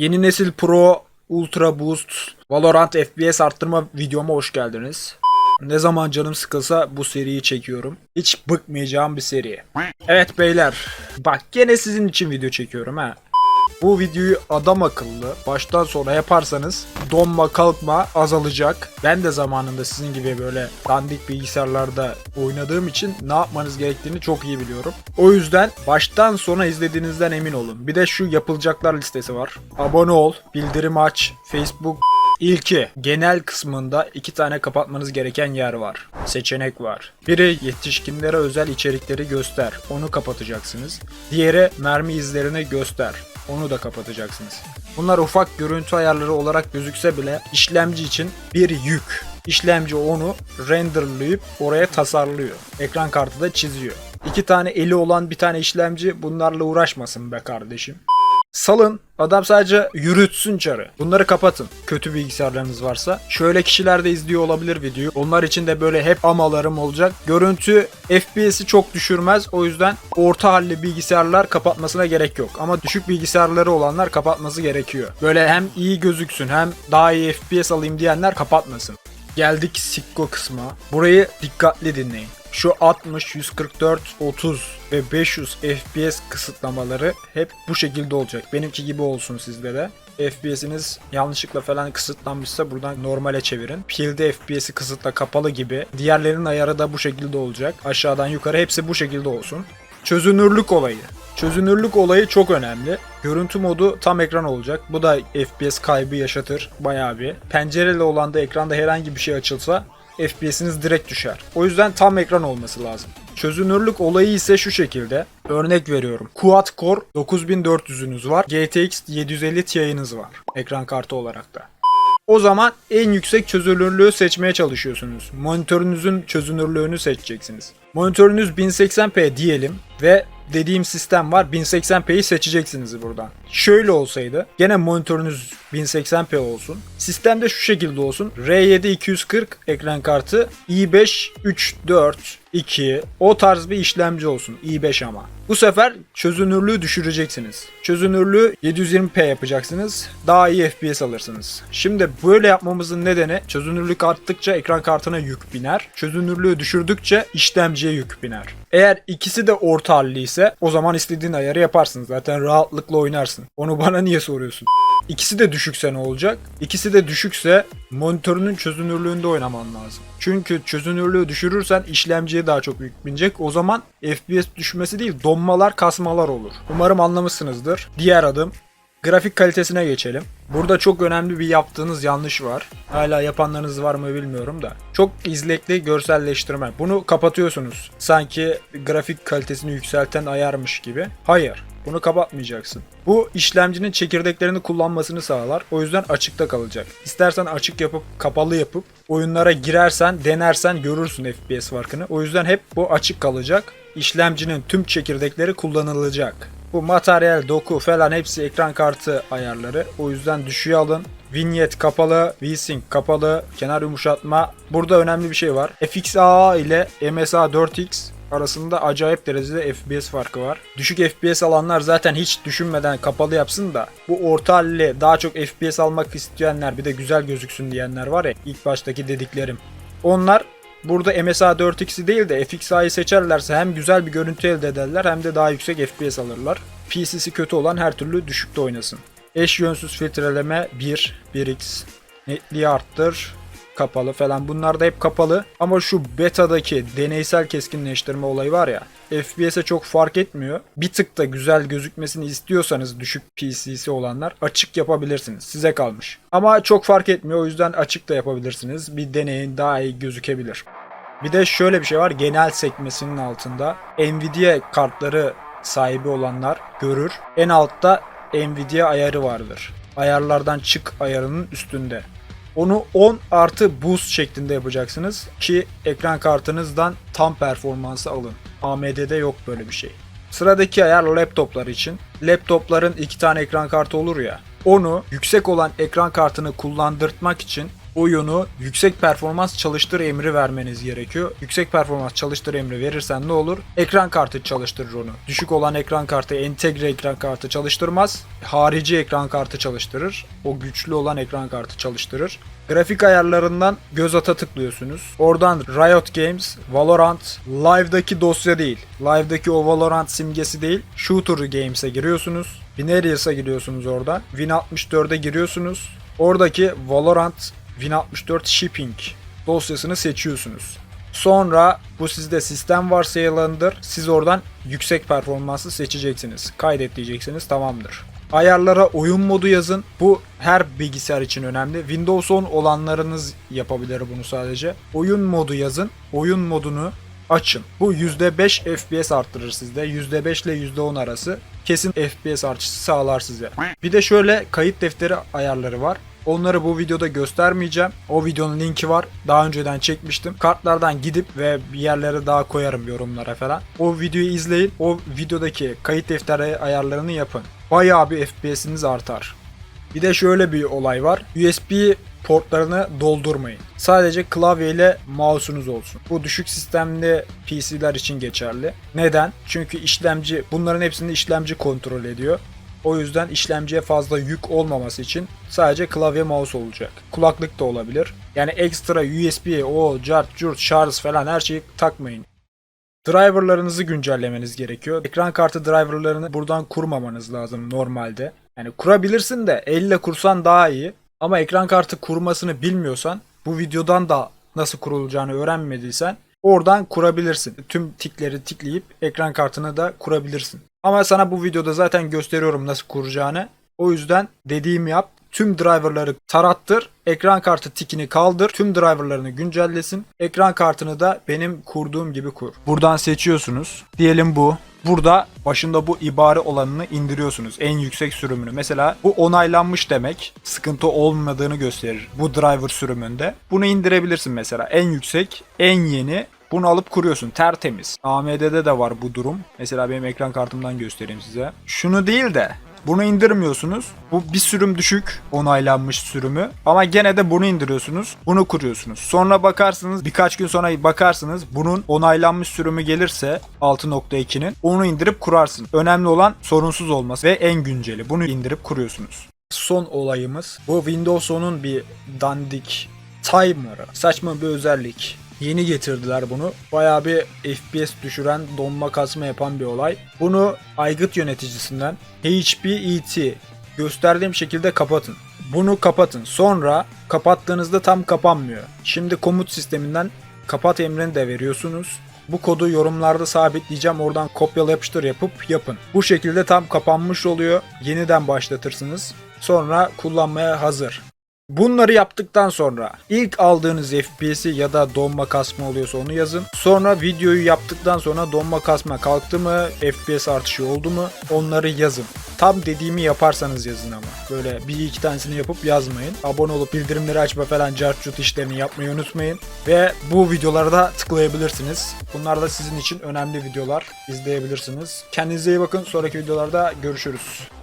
Yeni nesil Pro, Ultra Boost, Valorant FPS arttırma videoma hoş geldiniz. Ne zaman canım sıkılsa bu seriyi çekiyorum. Hiç bıkmayacağım bir seri. Evet beyler, bak gene sizin için video çekiyorum ha. Bu videoyu adam akıllı baştan sona yaparsanız donma kalkma azalacak. Ben de zamanında sizin gibi böyle dandik bilgisayarlarda oynadığım için ne yapmanız gerektiğini çok iyi biliyorum. O yüzden baştan sona izlediğinizden emin olun. Bir de şu yapılacaklar listesi var. Abone ol, bildirim aç, Facebook İlki genel kısmında iki tane kapatmanız gereken yer var. Seçenek var. Biri yetişkinlere özel içerikleri göster. Onu kapatacaksınız. Diğeri mermi izlerini göster. Onu da kapatacaksınız. Bunlar ufak görüntü ayarları olarak gözükse bile işlemci için bir yük. İşlemci onu renderlayıp oraya tasarlıyor. Ekran kartı da çiziyor. İki tane eli olan bir tane işlemci bunlarla uğraşmasın be kardeşim. Salın. Adam sadece yürütsün çarı. Bunları kapatın. Kötü bilgisayarlarınız varsa. Şöyle kişiler de izliyor olabilir videoyu. Onlar için de böyle hep amalarım olacak. Görüntü FPS'i çok düşürmez. O yüzden orta halli bilgisayarlar kapatmasına gerek yok. Ama düşük bilgisayarları olanlar kapatması gerekiyor. Böyle hem iyi gözüksün hem daha iyi FPS alayım diyenler kapatmasın. Geldik Sikko kısma. Burayı dikkatli dinleyin. Şu 60, 144, 30 ve 500 FPS kısıtlamaları hep bu şekilde olacak. Benimki gibi olsun sizde de. FPS'iniz yanlışlıkla falan kısıtlanmışsa buradan normale çevirin. Pilde FPS'i kısıtla kapalı gibi. Diğerlerinin ayarı da bu şekilde olacak. Aşağıdan yukarı hepsi bu şekilde olsun. Çözünürlük olayı. Çözünürlük olayı çok önemli. Görüntü modu tam ekran olacak. Bu da FPS kaybı yaşatır bayağı bir. Pencereli olan da ekranda herhangi bir şey açılsa FPS'iniz direkt düşer. O yüzden tam ekran olması lazım. Çözünürlük olayı ise şu şekilde. Örnek veriyorum. Quad Core 9400'ünüz var. GTX 750 Ti'niz var. Ekran kartı olarak da. O zaman en yüksek çözünürlüğü seçmeye çalışıyorsunuz. Monitörünüzün çözünürlüğünü seçeceksiniz. Monitörünüz 1080p diyelim ve dediğim sistem var 1080p'yi seçeceksiniz buradan. Şöyle olsaydı gene monitörünüz 1080p olsun. Sistemde şu şekilde olsun. R7 240 ekran kartı i5 342 o tarz bir işlemci olsun. i5 ama. Bu sefer çözünürlüğü düşüreceksiniz. Çözünürlüğü 720p yapacaksınız. Daha iyi FPS alırsınız. Şimdi böyle yapmamızın nedeni çözünürlük arttıkça ekran kartına yük biner. Çözünürlüğü düşürdükçe işlemciye yük biner. Eğer ikisi de orta halli ise o zaman istediğin ayarı yaparsın. Zaten rahatlıkla oynarsın. Onu bana niye soruyorsun? İkisi de düşükse ne olacak? İkisi de düşükse monitörünün çözünürlüğünde oynaman lazım. Çünkü çözünürlüğü düşürürsen işlemciye daha çok yük binecek. O zaman FPS düşmesi değil donmalar kasmalar olur. Umarım anlamışsınızdır. Diğer adım Grafik kalitesine geçelim. Burada çok önemli bir yaptığınız yanlış var. Hala yapanlarınız var mı bilmiyorum da. Çok izlekli görselleştirme. Bunu kapatıyorsunuz. Sanki grafik kalitesini yükselten ayarmış gibi. Hayır. Bunu kapatmayacaksın. Bu işlemcinin çekirdeklerini kullanmasını sağlar. O yüzden açıkta kalacak. İstersen açık yapıp kapalı yapıp oyunlara girersen denersen görürsün FPS farkını. O yüzden hep bu açık kalacak. İşlemcinin tüm çekirdekleri kullanılacak. Bu materyal, doku falan hepsi ekran kartı ayarları. O yüzden düşüğe alın. Vignette kapalı, VSync kapalı, kenar yumuşatma. Burada önemli bir şey var. FXAA ile MSA 4X arasında acayip derecede FPS farkı var. Düşük FPS alanlar zaten hiç düşünmeden kapalı yapsın da bu orta halli daha çok FPS almak isteyenler bir de güzel gözüksün diyenler var ya ilk baştaki dediklerim. Onlar burada MSA 4X'i değil de FXA'yı seçerlerse hem güzel bir görüntü elde ederler hem de daha yüksek FPS alırlar. PC'si kötü olan her türlü düşükte oynasın. Eş yönsüz filtreleme 1, 1x, netliği arttır, kapalı falan. Bunlar da hep kapalı. Ama şu beta'daki deneysel keskinleştirme olayı var ya. FPS'e çok fark etmiyor. Bir tık da güzel gözükmesini istiyorsanız düşük PC'si olanlar açık yapabilirsiniz. Size kalmış. Ama çok fark etmiyor. O yüzden açık da yapabilirsiniz. Bir deneyin daha iyi gözükebilir. Bir de şöyle bir şey var. Genel sekmesinin altında Nvidia kartları sahibi olanlar görür. En altta Nvidia ayarı vardır. Ayarlardan çık ayarının üstünde. Onu 10 artı boost şeklinde yapacaksınız ki ekran kartınızdan tam performansı alın. AMD'de yok böyle bir şey. Sıradaki ayar laptoplar için. Laptopların iki tane ekran kartı olur ya. Onu yüksek olan ekran kartını kullandırtmak için oyunu yüksek performans çalıştır emri vermeniz gerekiyor. Yüksek performans çalıştır emri verirsen ne olur? Ekran kartı çalıştırır onu. Düşük olan ekran kartı entegre ekran kartı çalıştırmaz. Harici ekran kartı çalıştırır. O güçlü olan ekran kartı çalıştırır. Grafik ayarlarından göz ata tıklıyorsunuz. Oradan Riot Games, Valorant, Live'daki dosya değil. Live'daki o Valorant simgesi değil. Shooter Games'e giriyorsunuz. Binarius'a giriyorsunuz oradan. Win64'e giriyorsunuz. Oradaki Valorant Win64 Shipping dosyasını seçiyorsunuz. Sonra bu sizde sistem varsayılanıdır. Siz oradan yüksek performansı seçeceksiniz. Kaydet diyeceksiniz tamamdır. Ayarlara oyun modu yazın. Bu her bilgisayar için önemli. Windows 10 olanlarınız yapabilir bunu sadece. Oyun modu yazın. Oyun modunu açın. Bu %5 FPS arttırır sizde. %5 ile %10 arası. Kesin FPS artışı sağlar size. Bir de şöyle kayıt defteri ayarları var. Onları bu videoda göstermeyeceğim. O videonun linki var. Daha önceden çekmiştim. Kartlardan gidip ve bir yerlere daha koyarım yorumlara falan. O videoyu izleyin. O videodaki kayıt defteri ayarlarını yapın. Bayağı bir FPS'iniz artar. Bir de şöyle bir olay var. USB portlarını doldurmayın. Sadece klavye ile mouse'unuz olsun. Bu düşük sistemli PC'ler için geçerli. Neden? Çünkü işlemci bunların hepsini işlemci kontrol ediyor. O yüzden işlemciye fazla yük olmaması için sadece klavye mouse olacak. Kulaklık da olabilir. Yani ekstra USB, o cart, curt, şarj falan her şeyi takmayın. Driverlarınızı güncellemeniz gerekiyor. Ekran kartı driverlarını buradan kurmamanız lazım normalde. Yani kurabilirsin de elle kursan daha iyi. Ama ekran kartı kurmasını bilmiyorsan bu videodan da nasıl kurulacağını öğrenmediysen oradan kurabilirsin. Tüm tikleri tikleyip ekran kartını da kurabilirsin. Ama sana bu videoda zaten gösteriyorum nasıl kuracağını. O yüzden dediğimi yap. Tüm driverları tarattır. Ekran kartı tikini kaldır. Tüm driverlarını güncellesin. Ekran kartını da benim kurduğum gibi kur. Buradan seçiyorsunuz. Diyelim bu. Burada başında bu ibare olanını indiriyorsunuz. En yüksek sürümünü. Mesela bu onaylanmış demek. Sıkıntı olmadığını gösterir bu driver sürümünde. Bunu indirebilirsin mesela. En yüksek, en yeni bunu alıp kuruyorsun tertemiz. AMD'de de var bu durum. Mesela benim ekran kartımdan göstereyim size. Şunu değil de bunu indirmiyorsunuz. Bu bir sürüm düşük onaylanmış sürümü. Ama gene de bunu indiriyorsunuz. Bunu kuruyorsunuz. Sonra bakarsınız birkaç gün sonra bakarsınız bunun onaylanmış sürümü gelirse 6.2'nin onu indirip kurarsın. Önemli olan sorunsuz olması ve en günceli. Bunu indirip kuruyorsunuz. Son olayımız bu Windows 10'un bir dandik timer'ı. Saçma bir özellik. Yeni getirdiler bunu. Bayağı bir FPS düşüren, donma kasma yapan bir olay. Bunu aygıt yöneticisinden HPET gösterdiğim şekilde kapatın. Bunu kapatın. Sonra kapattığınızda tam kapanmıyor. Şimdi komut sisteminden kapat emrini de veriyorsunuz. Bu kodu yorumlarda sabitleyeceğim. Oradan kopyala yapıştır yapıp yapın. Bu şekilde tam kapanmış oluyor. Yeniden başlatırsınız. Sonra kullanmaya hazır. Bunları yaptıktan sonra ilk aldığınız FPS'i ya da donma kasma oluyorsa onu yazın. Sonra videoyu yaptıktan sonra donma kasma kalktı mı, FPS artışı oldu mu onları yazın. Tam dediğimi yaparsanız yazın ama. Böyle bir iki tanesini yapıp yazmayın. Abone olup bildirimleri açma falan cartcut işlerini yapmayı unutmayın. Ve bu videolara da tıklayabilirsiniz. Bunlar da sizin için önemli videolar. izleyebilirsiniz. Kendinize iyi bakın. Sonraki videolarda görüşürüz.